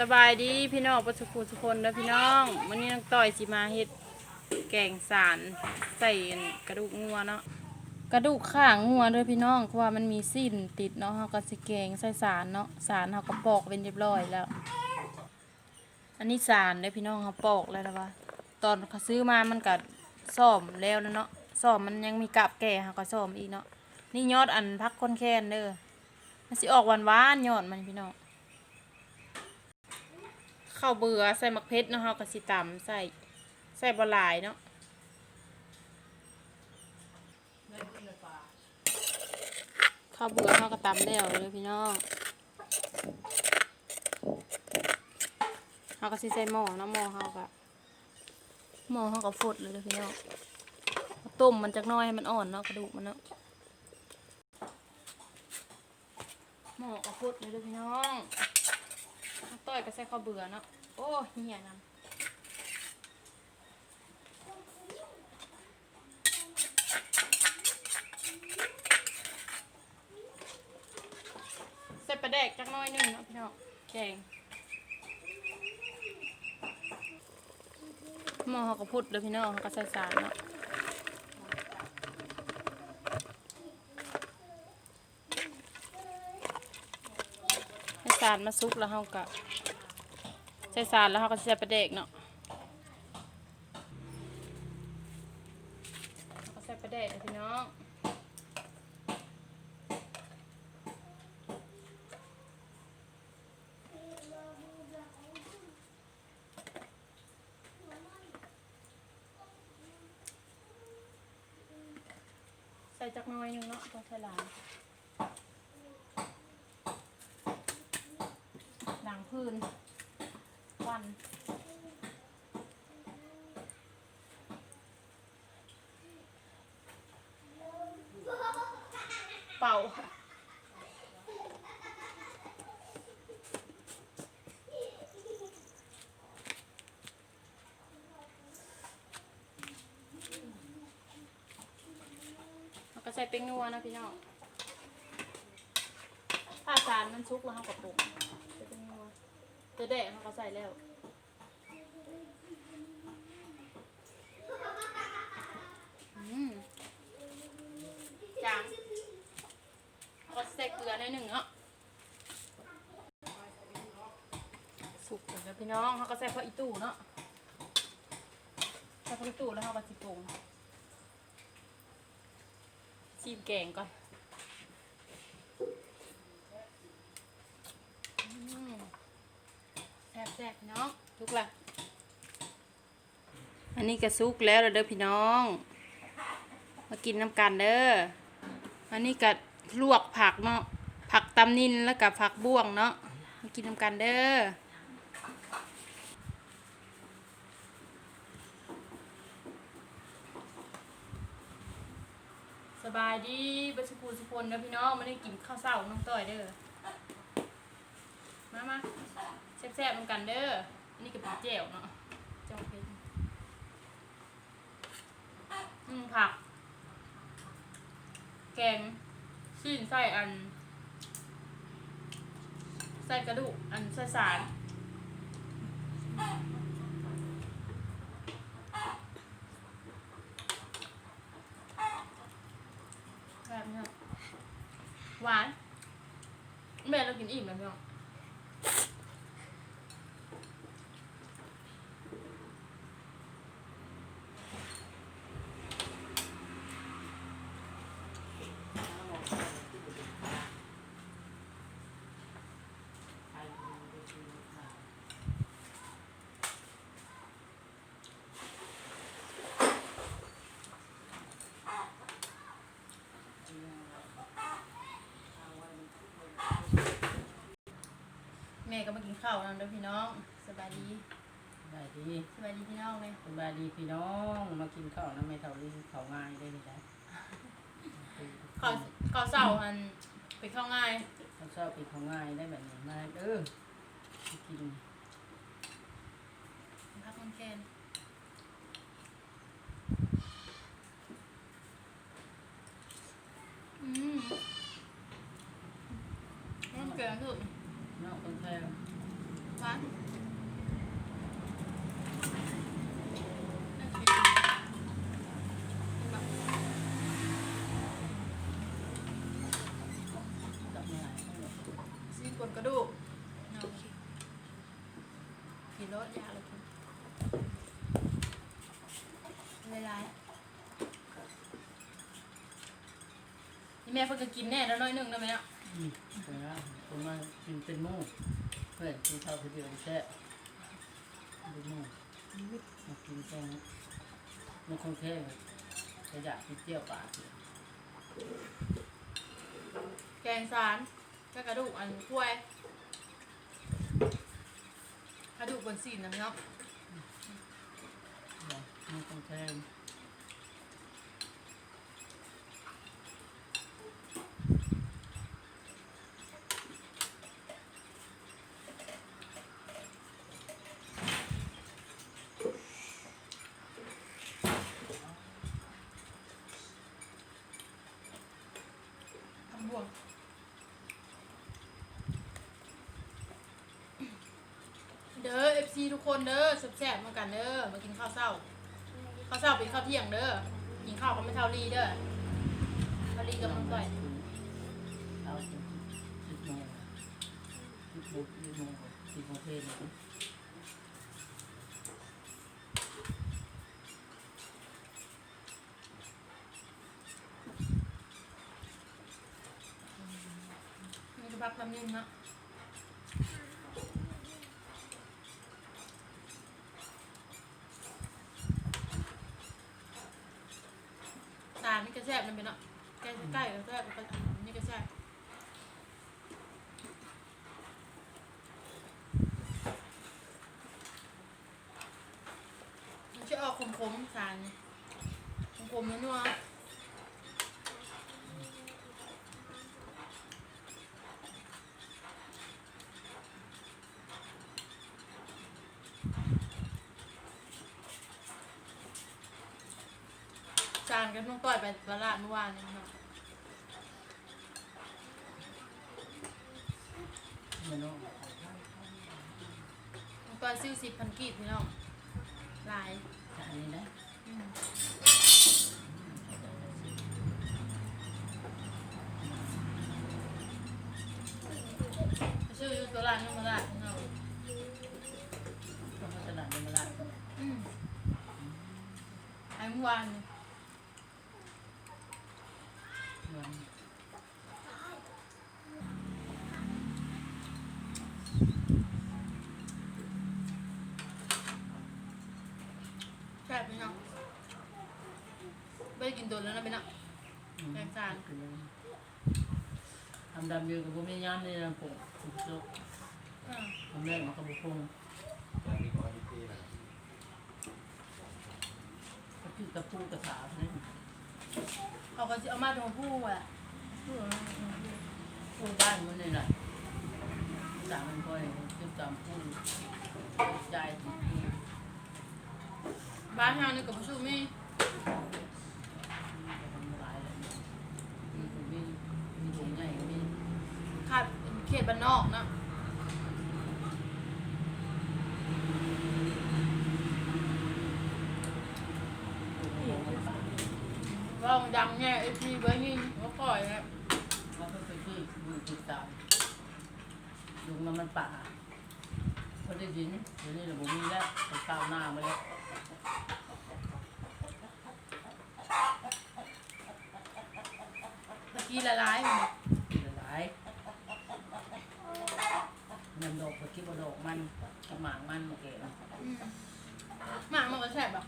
สบายดีพี่น้องประสุขุทุกคนเด้อพี่น้องวันนี้น้องต่อยสิมาเฮ็ดแกงสารใส่กระดูกงัวเนาะกระดูกข้างงัวเด้อพี่น้องเพราะว่ามันมีสิ้นติดเนาะเฮาก็สิแกงใส่สารเนาะสารเฮาก็ปอกเป็นเรียบร้อยแล้ว อันนี้สารเด้อพี่น้องเฮาปอกแล้วนะว่าตอนเขาซื้อมามันก็ซ่อมแล้วนะเนาะซ่อมมันยังมีกับแก่เฮาก็ซ่อมอีกเนาะนี่ยอดอันพักคนแค้นเด้อมันสิออกหวานๆยอดมันพี่น้อง ข้าวเบื่อใส่มักเพชรเนาะเฮาก็สิตำใส่ใส่บะหลายเนาะข้าวเบื่อเฮาก็ตำแล้วเลยพี่น้องเฮาก็สิใส่หม้อเนาะหม้อเฮาก็หม้อเฮาก็ฟดเลยเด้อพี่น้องต้มมันจักน้อยให้มันอ่อนเนาะกระดูกมันเนาะหม้อก็ฟดเลยเด้อพี่น้อง ต้อยก็ใส่ข้าวเบื่อเนาะ โอ้เหี้ยนำใส่ปลาแดกจักน้อยหนึงเนาะพี่น้องแกงหม้อเขาก็พุดเลยพี่น้องเขาก็ใส่สารเนาะ ส่สารมาซุกแล้วเขาก็ใส่สารแล้วเขาก็ใส่ปลาเด็กเนาะใส่ปลาเด็กพี่น้องใส่จักหน้อยหนึงเนาะต้องใส่หลาย ดังพื้นวันเป่าแล้วก็ใส่เป็นนัวนะพี่น้องถ้าจานมันชุกแล้วเขาก็ปรุง ตัวแดงเขาก็ใส่แล้ว อืมจางแล้วก็ใส่เกลือหน่อยหนึ่งเนาะสุกแล้วพี่น้องเขาก็ใส่ผักอีตู่เนาะใส่ผักอีตู่แล้วเขาก็สิปรุงชิมแกงก่อนอืมแซ่บๆพี่น้องทุกละอันนี้ก็สุกแล้วเด้อพี่น้อง มากินน้ำกันเด้ออันนี้ก็ลวกผักเนาะผักตำนินแล้วกับผักบ้วงเนาะมากินน้ำกันเด้อสบายดีบัสกูสุพลเด้อพี่น้องไม่ได้กินข้าวเช้าน้องต้อยเด้อ มามา แซ่บๆน้ำกันเด้ออันนี้ก็เป็นแจ่วเนาะแจ่วเผ็ดอืมผัก แกงชิ้นไส้อันใส่กระดูกอันใส่สารแบบนี้หวานแม่เรากินอิ่มแล้วพี่น้อง แม่ก็มากินข้าวนั่นเด้อพี่น้องสบายดีสบายดีสบายดีพี่น้องเลยสบายดีพี่น้องมากินข้าวน้ำไม่เท่านี้เขาง่ายได้ไหมจ๊ะข้าวข้าวเสาอันไปเข้าง่ายเขาชอบกินเขาง่ายได้แบบนี้มาเออกินพักมันแคนอืมน้ำเกลือสุดนอ กคนแท้หวานน่ากินแจับง่ายซีนกนกระดูกเนากินรสยาเลยคุณเวลานี่แม่เพิ่งจะกินแน่แล้วน้อยหนึงนะแม่เนาะ อืมแต่ว่าผมมากิน เป็นหมูเพื่อนกินข้าวคนเดียวแซ่บเป็นหมูมากินแกงมันคงแค่กระยะที่เจียวปลาสิแกงสารก็กระดูกอันกล้วยกระดูกบนสีนนะเนาะมันคงแค่ ม่วงเด้อ FC ทุกคนเด้อแซ่บๆมือนกันเด้อมากินข้าวเช้าข้าวเช้าเป็นข้าวเที่ยงเด้อกินข้าวก็ไม่เท่ารีเด้อเท่ารีกับน้องต่อยเอาสิบสิบโมงสิบโมงสิบโมงสิบโมงเพลน ระพักทำนิ่มเนะตานี่ก็แซ่บนั่นเป็นเนาะใกล้ใกล้ก็แซ่บก็นี่ก็แซ่บมันจะออกขมๆสารนี่ขมๆนัวๆ จานกันต้องต่อยไปตลาดเมื่อวานนี้เนาะมันเนาะต้องต่อยซิ่วสิบพันกีบพี่น้องหลายจานนี้นะอืมชื่ออยู่ตลาดยังตลาดพี่น้องต้องพัฒนาในมาลาดอืมไอ้เมื่อวานนี่มัน โดนแล้วนะพี่น้องแกงจานทำดำเยอะกับพวกแม่ย่านนี่นะผมผมโจ๊กอ่าทำแรกมันก็บุพงจากนี้ก็ที่ที่นะก็คือกระพู้กระถาเนี่ยเขาก็จะเอามาตรงผู้อะผู้อะพูดบ้านมันนี่แหละสามมันค่อยขึ้นตามพูดใจที่พูดบ้านเฮานี่กับผู้ชูมี หลายเลยมีคนมีมีถุงใหญ่มี ขาดเข ตบ้านนอกเนาะว่ามันดังแง่ไอพีเบอร์นี่ก็ปล่อยนะเขาก็ไปที่ดูติดตามลุงมันมันป่าเขาได้ยินเดี๋ยวนี้เราบ่มีแล้วไปก้าวหน้ามาแล้วตะกี้ละลายมัน หลาย นำดอกไปคิดว่าดอกมันกับหมากมันโอเคนะอืมหมากมันก็แซ่บแบบ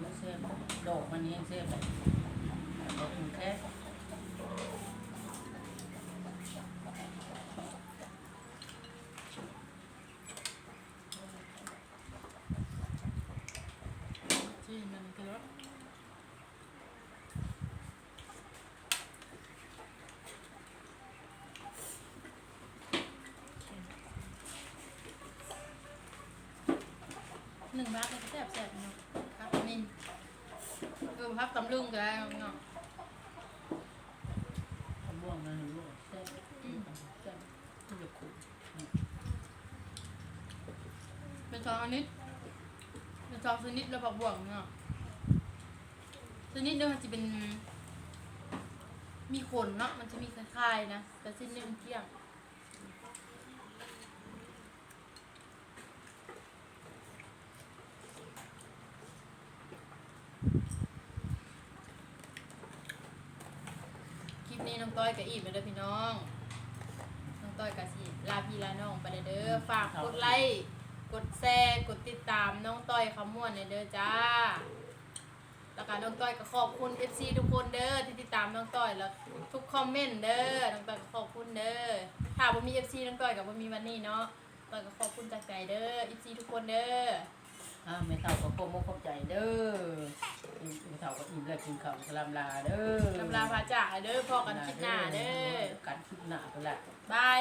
แล้วเสียบดอกมันยังเสียบเลยดอกมันแค่ หนึ่งบาทมันก็แซ่บแซ่บเนาะครับมินเออพักตำลึงก็ได้เนาะขม่วงนะลูกแซ่บแซ่บที่จะขุดเป็นสองชนิดเป็นสองชนิดแล้วผักบวงเนาะชนิดหนึงมันจะเป็น มีขนเนาะมันจะมีคล้ายๆนะแต่ชนิดนึงมันเที่ยง นี้น้องต้อยกับอีฟไปเด้อพี่น้อง น้องต้อยกับสิลาพี่ลาน้องไปเด้อฝากกดไลค์กดแชร์กดติดตามน้องต้อยคำม่วนในเด้อจ้า แล้วก็น้องต้อยก็ขอบคุณ FC ทุกคนเด้อที่ติดตามน้องต้อยแล้วทุกคอมเมนต์เด้อน้องต้อยก็ขอบคุณเด้อถ้าบ่มี FC น้องต้อยก็บ่มีวันนี้เนาะต้อยก็ขอบคุณจากใจเด้อ FC ทุกคนเด้อ อ่าไม่เท่ากับโคมกขอบใจเด้อไม่เท่ากับอิ่มแล้วกินข้าวกะลำลาเด้อลำลาพาจากเด้อพอกันคลิปหน้าเด้อ กันคลิปหน้าไปละ บาย